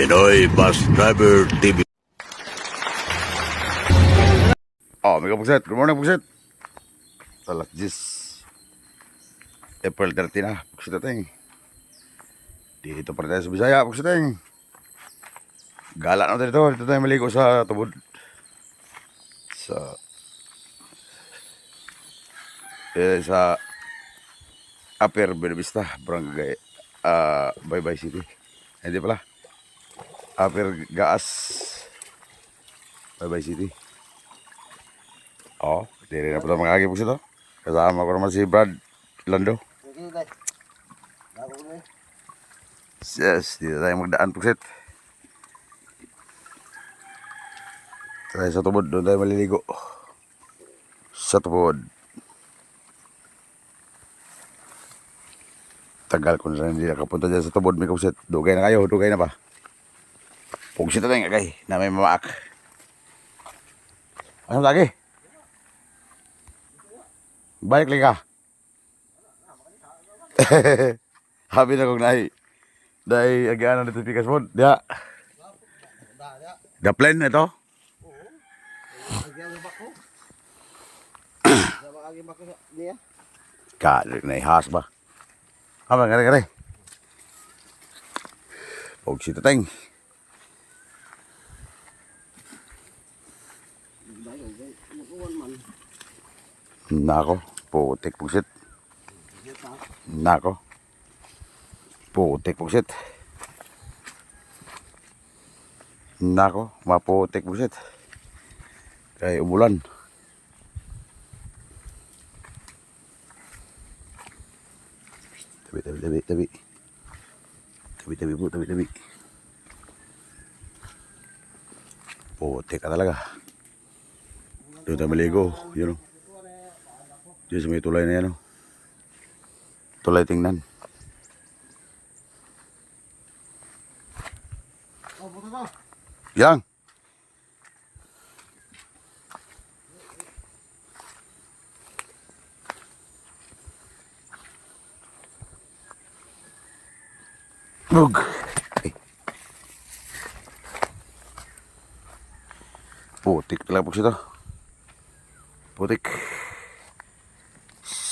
Pinoy Bus Driver TV. Oh, may kapugset. Good morning, pugset. 10. April 30 na. Pugset natin. Dito pa tayo sa Bisaya, pugset natin. Gala na dito. Dito tayo maligo sa tubod. Sa... Eh, sa Upper Benavista, Barangay, ah, Baybay City. Hindi pala. Upper Gaas, Baybay City. Oo, di rin na pala mga agibog ito. Kasama ko naman si Brad Lando. Yes, dito tayo magdaan pugsit. Tayo sa tubod, doon tayo maliligo. Sa tubod. Tagal ko na hindi nakapunta dyan sa tubod, may kupsit. Dugay na kayo, dugay na ba? Pugsit na tayo, agay, na may mamaak. Ano lagi? Balik lagi ka. Habi na kong nahi. Dahil agyaan na dito pikas mo. Plan na ito? Kalik na ihas ba? Haba, gare gare. Huwag si tateng. Nako, putik pugsit. Nako. Putik pugsit. Nako, maputik pugsit. Kay umulan. Tabi, tabi, tabi, tabi. Tabi, tabi po, tabi, tabi. Putik ka talaga. Doon tayo maligo. Yun o. Diyan may tulay na yan o. Tulay tingnan. Yang. Bug. Ay. Putik talaga po siya Putik.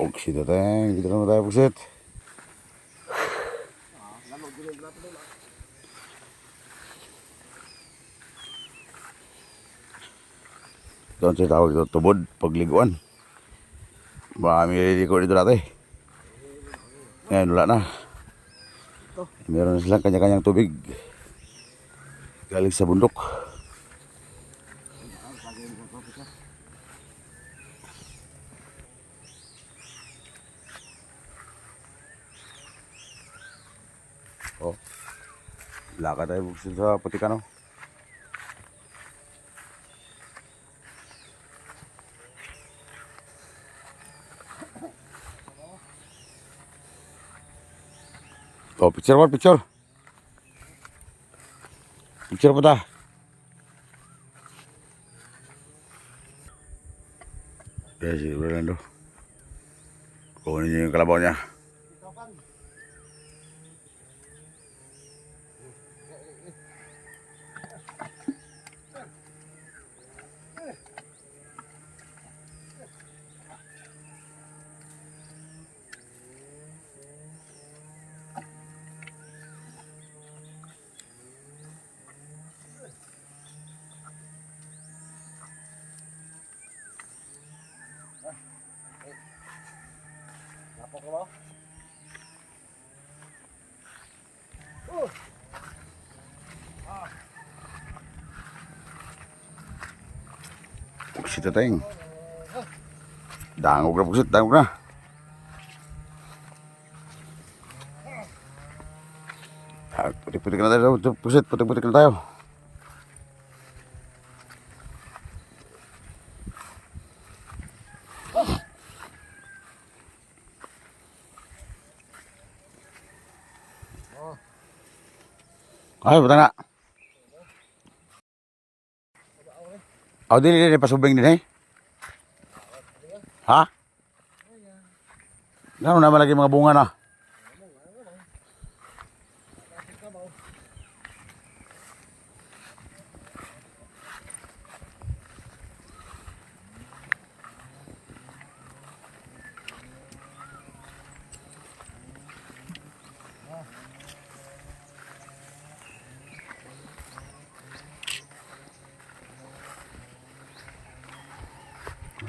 Dito naman tayo pugsit. Doon siya tawag ito tubod, pagliguan. Marami liliko dito dati. Ngayon wala na. Meron silang kanya-kanyang tubig. Galing sa bundok. Oh. Lakad tayo buksin sa Putikano. Oh, picture mo, picture. Picture mo ta. Kaya si Rolando. Pugsit na tayong. Dangog na pugsit, dangog na. Ah, putik-putik na tayo. Putik-putik na tayo. Ay, buta na. Aw, dili, dili, pasubing din eh. Ha? Ano naman lagi mga bunga na?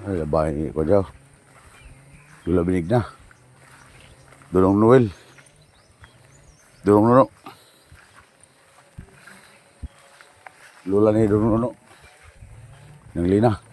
Labay ko daw. Binig na. Dulong Noel. Dulong Nuno. Lula ni Dulong Nuno. Nang lina.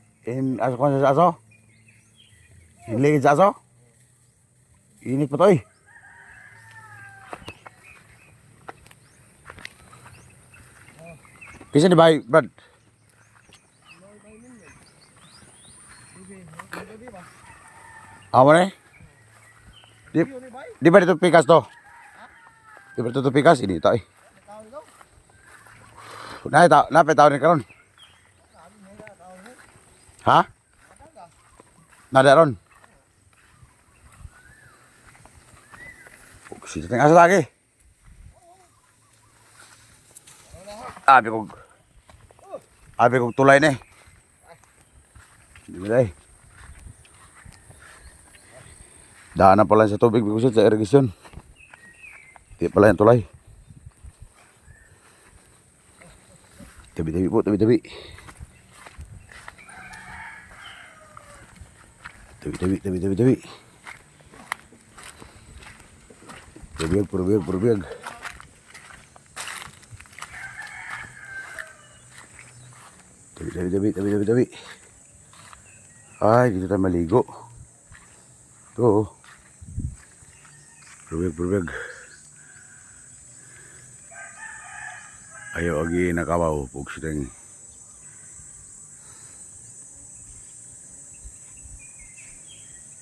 sa aso? Hinligid sa aso? Init pa to eh. Kisa ni bay, Brad? Amo ni? Di, di ba dito pikas to? Di ba dito pikas? Ini to eh. Nah, tao, napay tao ni karon. Ha? Nada ron. Sito tayong asa lagi. Abi ko. Abi ko tulay ni. Hindi mo day. Daanan pala sa tubig bikusit sa irrigation. Di pala yung tulay. Tabi-tabi po, tabi-tabi. Tabi, tabi, tabi, tabi, tabi. Perbiag, perbiag, perbiag. Tabi, tabi, tabi, tabi, tabi, tabi. Ay, dito tayo maligo. Ito. Perbiag, perbiag. Ayaw agi nakawaw. Pugsiteng.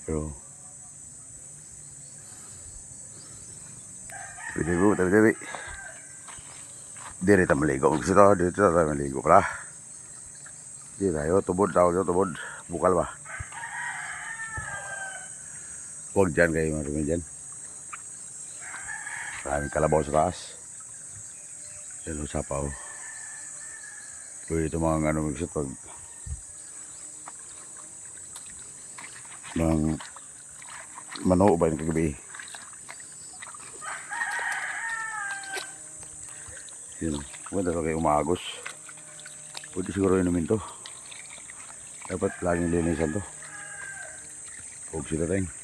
Pero Tabi tabi po, tabi tabi. Diri ta maligo. Gusto to, dito ta maligo pala. Di tayo, tubod tao dito, tubod. Bukal ba? Huwag dyan kayo marumi dyan. Maraming kalabaw sa taas. Yan o, sapaw. Pwede ito mga ano pag ng mano ba yung kagabi. Yun. Maganda sa kayo umagos. Pwede siguro inumin to. Dapat laging linisan to. Huwag sila tayong.